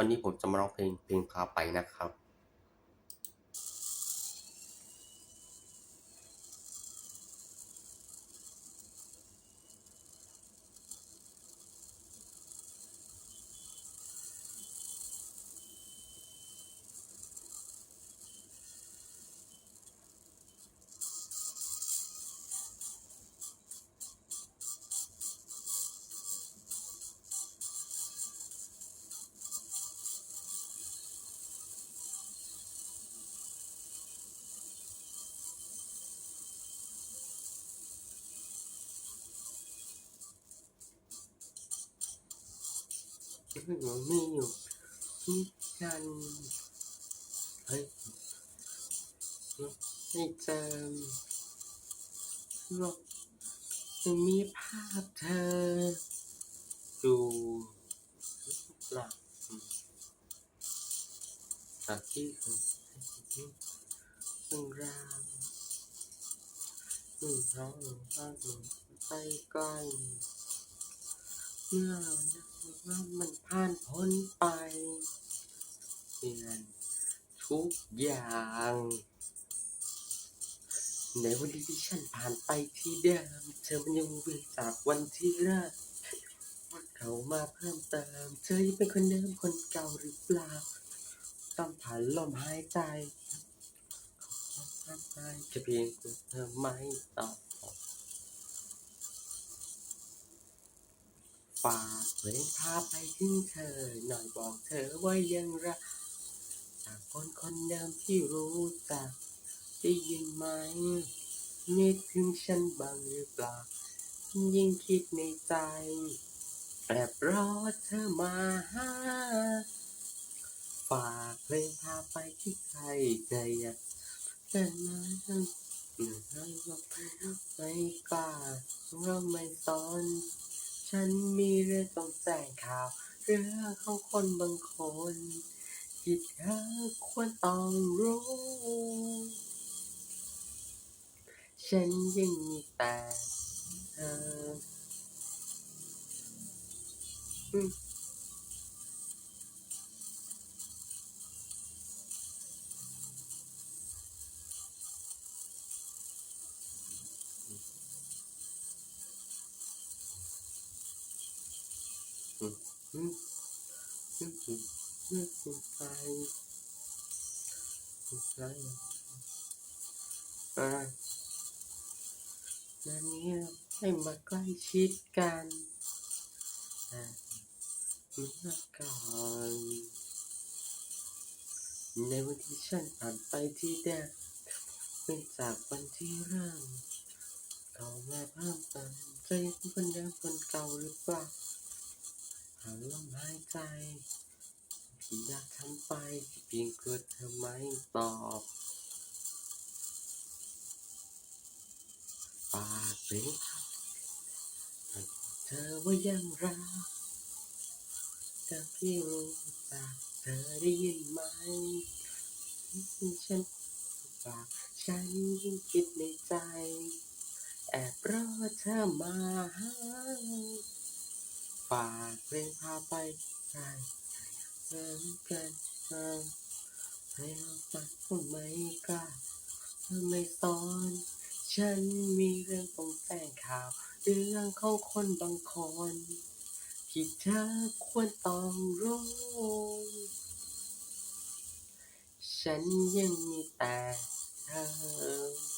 วันนี้ผมจะมาร้องเพลงเพลงพาไปนะครับ ไม่อยู่ไม่อยู่ที่กันเฮ้ยไม่เจอหรอกจะมีภาพเธอดูหลักจากที่ของเรื่องราวหนึ่งร้องหนึ่งร้องหนึ่งไปใกล้ เมื่อเรานึกว่ามันผ่านพ้นไปเปลี่ยนทุกอย่าง ในวันที่ที่ฉันผ่านไปที่เดิมเธอมันยังเวียนจากวันที่เริ่มเขามาเพิ่มเติม เธอยังเป็นคนเดิมคนเก่าหรือเปล่า ต้องผ่านลมหายใจขอไปจะเพียงเธอไม่ตอบ ฝากเพลงพาไปถึงเธอ หน่อยบอกเธอว่ายังรักจากคนคนเดิมที่รู้จักได้ยินไหมนึกถึงฉันบ้างหรือเปล่า ยิ่งคิดในใจแอบรอเธอมาหาฝากเพลงพาไปที่ใครใจอยากแต่มาหนึ่งให้บอกไม่กล้าเราไม่สอน ฉันมีเรื่องต้องแจ้งข่าว เรื่องของคนบางคนที่เธอควรต้องรู้ ฉันยังมีแต่เธออืม อืมอืมอืมอืมอืมอืมไปไปอะไรนั่นนี่ให้มาใกล้ชิดกันอะเมื่อก่อนในวันที่ฉันผ่านไปที่แดนเป็นจากวันที่เริ่มเขามาเพิ่มเติมใจเป็นคนเดิมคนเก่าหรือเปล่า หาลมหายใจที่อยากทำไปเพียงเกิดเธอไม่ตอบปากเป็นเธอว่ายังรักจากที่รู้จักเธอได้ยินไหมฉันปากฉันคิดในใจ แอบรอเธอมาหา ฝากเพลงพาไปไกลเริ่มกันเริ่มให้เราฟังก็ไม่กล้าเธอไม่สอน ฉันมีเรื่องต้องแจ้งข่าวเรื่องของคนบางคนที่เธอควรต้องรู้ฉันยังมีแต่เธอ